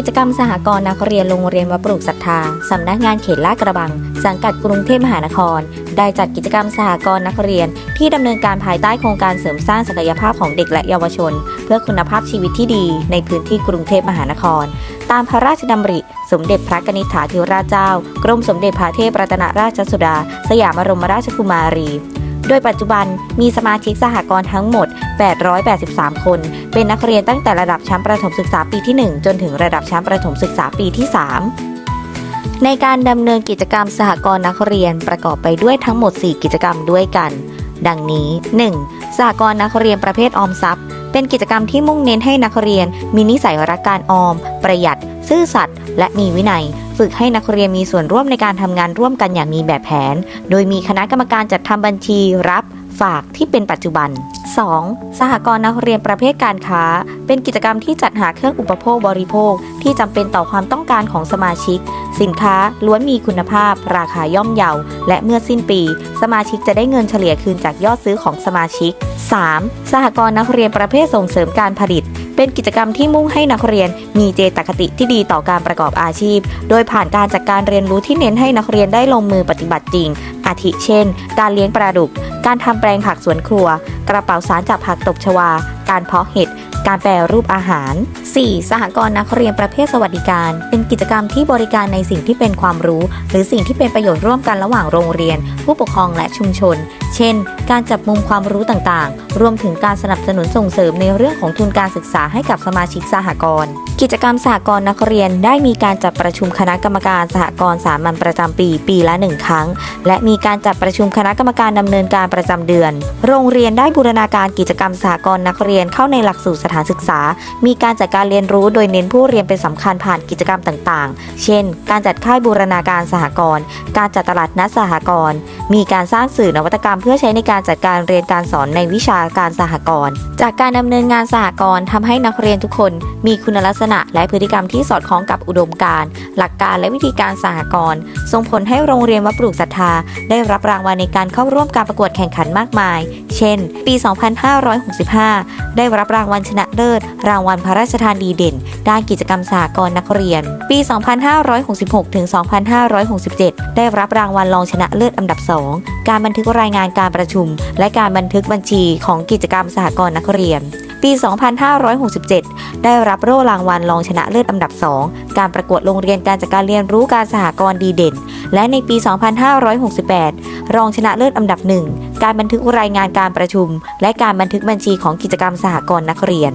กิจกรรมสหกรณ์นักเรียนโรงเรียนวัดปลูกศรัทธาสำนักงานเขตลาดกระบัง สังกัดกรุงเทพมหานคร ได้จัดกิจกรรมสหกรณ์นักเรียน ที่ดำเนินการภายใต้โครงการเสริมสร้างศักยภาพของเด็กและเยาวชน เพื่อคุณภาพชีวิตที่ดีในพื้นที่กรุงเทพมหานคร ตามพระราชดำริ สมเด็จพระกนิษฐาธิราชเจ้า กรมสมเด็จพระเทพรัตนราชสุดา สยามบรมราชกุมารี โดยปัจจุบันมีสมาชิกสหกรณ์ทั้งหมด 883 คน เป็นนักเรียนตั้งแต่ระดับชั้นประถมศึกษาปีที่ 1 จนถึงระดับชั้นประถมศึกษาปีที่ 3ในการดำเนินกิจกรรมสหกรณ์นักเรียนประกอบไปด้วยทั้งหมด 4 กิจกรรมด้วยกัน ดังนี้ 1. สหกรณ์นักเรียนประเภทออมทรัพย์ เป็นกิจกรรมที่มุ่งเน้นให้นักเรียน มีนิสัยรักการออม ประหยัด ซื่อสัตย์และมีวินัย ฝึกให้นักเรียนมีส่วนร่วมในการทำงานร่วมกันอย่างมีแบบแผน โดยมีคณะกรรมการจัดทำบัญชีรับ ฝากที่เป็นปัจจุบัน 2. สหกรณ์นักเรียนประเภทการค้า เป็นกิจกรรมที่จัดหาเครื่องอุปโภคบริโภค ที่จำเป็นต่อความต้องการของสมาชิก สินค้าล้วนมีคุณภาพ ราคาย่อมเยา และเมื่อสิ้นปี สมาชิกจะได้เงินเฉลี่ยคืนจากยอดซื้อของสมาชิก 3. สหกรณ์นักเรียนประเภทส่งเสริมการผลิต เป็นกิจกรรมที่มุ่งให้นักเรียนมีเจตคติที่ดีต่อการประกอบอาชีพ โดยผ่านการจัดการเรียนรู้ที่เน้นให้นักเรียนได้ลงมือปฏิบัติจริง อาทิเช่น การเลี้ยงปลาดุก การทำแปลงผักสวนครัว กระเป๋าสารจากผักตบชวา การเพาะเห็ด การแปรรูปอาหาร 4. สหกรณ์นักเรียนประเภทสวัสดิการ เป็นกิจกรรมที่บริการในสิ่งที่เป็นความรู้ หรือสิ่งที่เป็นประโยชน์ร่วมกันระหว่างโรงเรียน ผู้ปกครองและชุมชน เช่น การจับมุมความรู้ต่างๆ รวมถึงการสนับสนุนส่งเสริมในเรื่องของทุนการศึกษาให้กับสมาชิกสหกรณ์ กิจกรรมสหกรณ์นักเรียนได้มีการจัดประชุมคณะกรรมการสหกรณ์สามัญประจำปีปีละหนึ่งครั้ง และมีการจัดประชุมคณะกรรมการดำเนินการประจำเดือน โรงเรียนได้บูรณาการกิจกรรมสหกรณ์นักเรียนเข้าในหลักสูตรสถานศึกษา มีการจัดการเรียนรู้โดยเน้นผู้เรียนเป็นสำคัญผ่านกิจกรรมต่างๆ เช่น การจัดค่ายบูรณาการสหกรณ์ การจัดตลาดนัดสหกรณ์ มีการสร้างสื่อนวัตกรรมเพื่อใช้ในการจัดการเรียนการสอนในวิชาการสหกรณ์ จากการดำเนินงานสหกรณ์ทำให้นักเรียนทุกคน มีคุณลักษณะและพฤติกรรมที่สอดคล้องกับอุดมการณ์หลักการและวิธีการสหกรณ์ส่งผลให้โรงเรียนวัดปลูกศรัทธา ได้รับรางวัลในการเข้าร่วมการประกวดแข่งขันมากมาย เช่น ปี 2565 ได้รับรางวัลชนะเลิศ รางวัลพระราชทานดีเด่น ด้านกิจกรรมสหกรณ์นักเรียน ปี 2566 ถึง 2567 ได้รับรางวัลรองชนะเลิศอันดับ 2 การบันทึกรายงานการประชุม และการบันทึกบัญชีของกิจกรรมสหกรณ์นักเรียน ปี 2567 ได้รับโล่รางวัลรองชนะเลิศอันดับ 2 การประกวดโรงเรียนการจัดการเรียนรู้การสหกรณ์ดีเด่น และในปี 2568 รองชนะเลิศอันดับหนึ่งการบันทึกรายงานการประชุม และการบันทึกบัญชีของกิจกรรมสหกรณ์นักเรียน